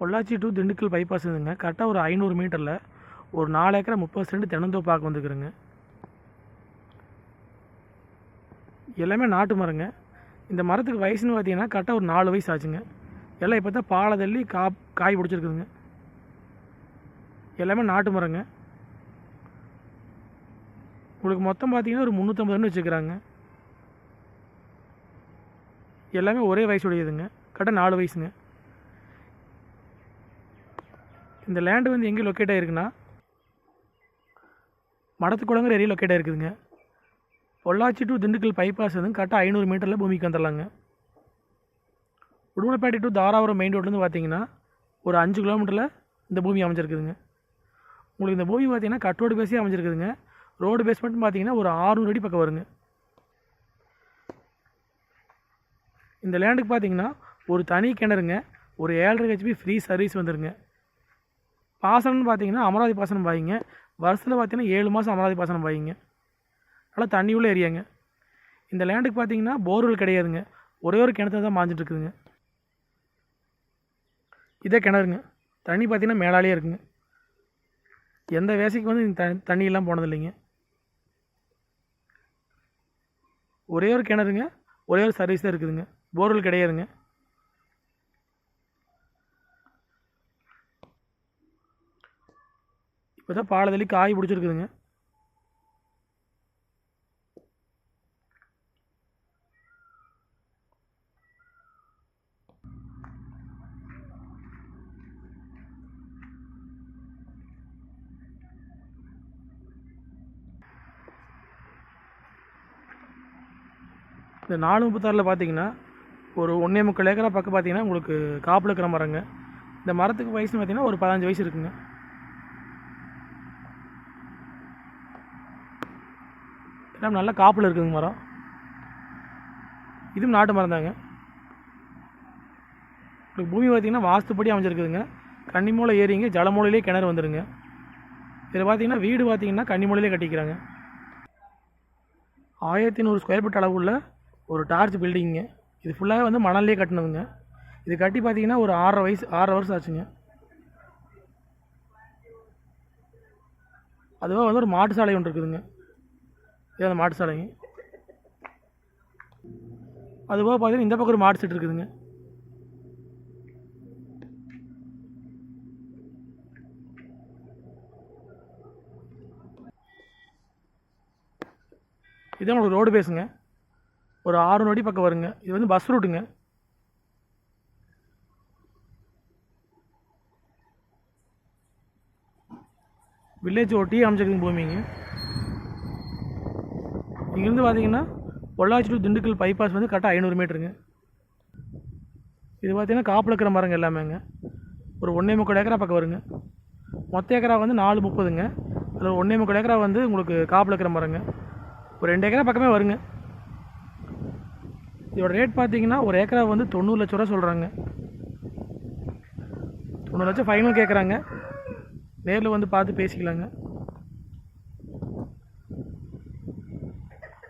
Pollachi to Dindigul bypass இதுங்க. கரெக்டாக ஒரு ஐநூறு மீட்டரில் ஒரு நாலு ஏக்கரை முப்பது சென்ட் தென்னந்தோப்பாக்கு வந்துக்கிறேங்க எல்லாமே நாட்டு மரங்க. இந்த மரத்துக்கு வயசுன்னு பார்த்தீங்கன்னா கரெக்டாக ஒரு நாலு வயசு ஆச்சுங்க. எல்லாம் இப்போ தான் பாலை தள்ளி கா காய் பிடிச்சிருக்குதுங்க. எல்லாமே நாட்டு மரங்க. உங்களுக்கு மொத்தம் பார்த்தீங்கன்னா ஒரு முந்நூற்றம்பதுன்னு வச்சுக்கிறாங்க. எல்லாமே ஒரே வயசுடையதுங்க. கரெக்டாக நாலு வயசுங்க. இந்த லேண்டு வந்து எங்கே லொக்கேட் ஆகிருக்குன்னா மடத்துக்குளங்கிற ஏரியா லொக்கேட் ஆகிருக்குதுங்க பொள்ளாச்சி டு திண்டுக்கல் பைபாஸ் வந்து கரெக்டாக ஐநூறு மீட்டரில் பூமிக்கு வந்துடலாங்க. உடுமலைப்பேட்டை டு தாராபுரம் மெயின் ரோட்லேருந்து பார்த்தீங்கன்னா ஒரு அஞ்சு கிலோமீட்டரில் இந்த பூமி அமைஞ்சிருக்குதுங்க. உங்களுக்கு இந்த பூமி பார்த்தீங்கன்னா கட்டோடு பேஸே அமைஞ்சிருக்குதுங்க. ரோடு பேஸ் மட்டும் பார்த்தீங்கன்னா ஒரு ஆறுநூறு அடி பக்கம் வருங்க. இந்த லேண்டுக்கு பார்த்தீங்கன்னா ஒரு தனி கிணறுங்க. ஒரு ஏழரை ஹெச்பி ஃப்ரீ சர்வீஸ் வந்துருங்க. பாசனம்னு பார்த்தீங்கன்னா அமராவதி பாசனம் பாய்ங்க வருஷத்தில் பார்த்தீங்கன்னா ஏழு மாதம் அமராவதி பாசனம் பாய்ங்க நல்லா தண்ணி உள்ள ஏரியாங்க. இந்த லேண்டுக்கு பார்த்தீங்கன்னா போர்வெல் கிடையாதுங்க. ஒரே ஒரு கிணத்துல தான் மாஞ்சிட்டு இருக்குதுங்க. இதே கிணறுங்க. தண்ணி பார்த்தீங்கன்னா மேலாலேயே இருக்குங்க. எந்த வேசைக்கு வந்து த தண்ணியெல்லாம் போனதில்லைங்க. ஒரே ஒரு கிணறுங்க. ஒரே ஒரு சர்வீஸ் தான் இருக்குதுங்க. போர்வெல் கிடையாதுங்க. இப்போ தான் பாலதளி காய் பிடிச்சிருக்குதுங்க. இந்த நாலு முப்பத்தாறில் பார்த்தீங்கன்னா ஒரு ஒன்றே முக்கால் ஏக்கரா பக்கம் பார்த்தீங்கன்னா உங்களுக்கு காப்பில் இருக்கிற மரங்க. இந்த மரத்துக்கு வயசுன்னு பார்த்தீங்கன்னா ஒரு பதினஞ்சு வயசு இருக்குங்க. மேம் நல்ல காப்பில் இருக்குதுங்க மரம். இதுவும் நாட்டு மரம் தாங்க உங்களுக்கு பூமி பார்த்தீங்கன்னா வாஸ்துப்படி அமைஞ்சிருக்குதுங்க. கன்னிமூலை ஏறிங்க ஜலமூலையிலே கிணறு வந்துடுங்க இதில் பார்த்தீங்கன்னா வீடு பார்த்தீங்கன்னா கன்னிமூலையிலே கட்டிக்கிறாங்க. ஆயிரத்தி நூறு ஸ்கொயர் ஃபீட் அளவுள்ள ஒரு டார்ச் பில்டிங்குங்க இது ஃபுல்லாகவே வந்து மணல்லே கட்டினதுங்க. இது கட்டி பார்த்தீங்கன்னா ஒரு ஆறரை வயசு ஆறரை வருஷம் ஆச்சுங்க. அதுவாக வந்து ஒரு மாட்டு சாலை ஒன்று இருக்குதுங்க. இது அந்த மாட்டு சாலைங்க அதுபோக பார்த்தீங்கன்னா இந்த பக்கம் ஒரு மாடு செட் இருக்குதுங்க. இது உங்களுக்கு ரோடு பேசுங்க. ஒரு ஆறு அடி பக்கம் வருங்க. இது வந்து பஸ் ரூட்டுங்க வில்லேஜ் ஒட்டி அமைச்சிருக்குங்க பூமிங்க. இங்கேருந்து பார்த்தீங்கன்னா பொள்ளாச்சி டு திண்டுக்கல் பைபாஸ் வந்து கரெக்டாக ஐநூறு மீட்டருங்க. இது பார்த்தீங்கன்னா காப்பில் இருக்கிற மரங்க எல்லாமேங்க ஒரு ஒன்றே முக்கால் ஏக்கரா பக்கம் வருங்க. மொத்த ஏக்கரா வந்து நாலு முப்பதுங்க. அதில் ஒன்றே முக்கால் ஏக்கரா வந்து உங்களுக்கு காப்பில் இருக்கிற மரங்க. ஒரு ரெண்டு ஏக்கரா பக்கமே வருங்க. இதோட ரேட் பார்த்தீங்கன்னா ஒரு ஏக்கரா வந்து தொண்ணூறு லட்ச ரூபா சொல்கிறாங்க தொண்ணூறு லட்சம் ஃபைனல் கேட்குறாங்க நேரில் வந்து பார்த்து பேசிக்கலாங்க.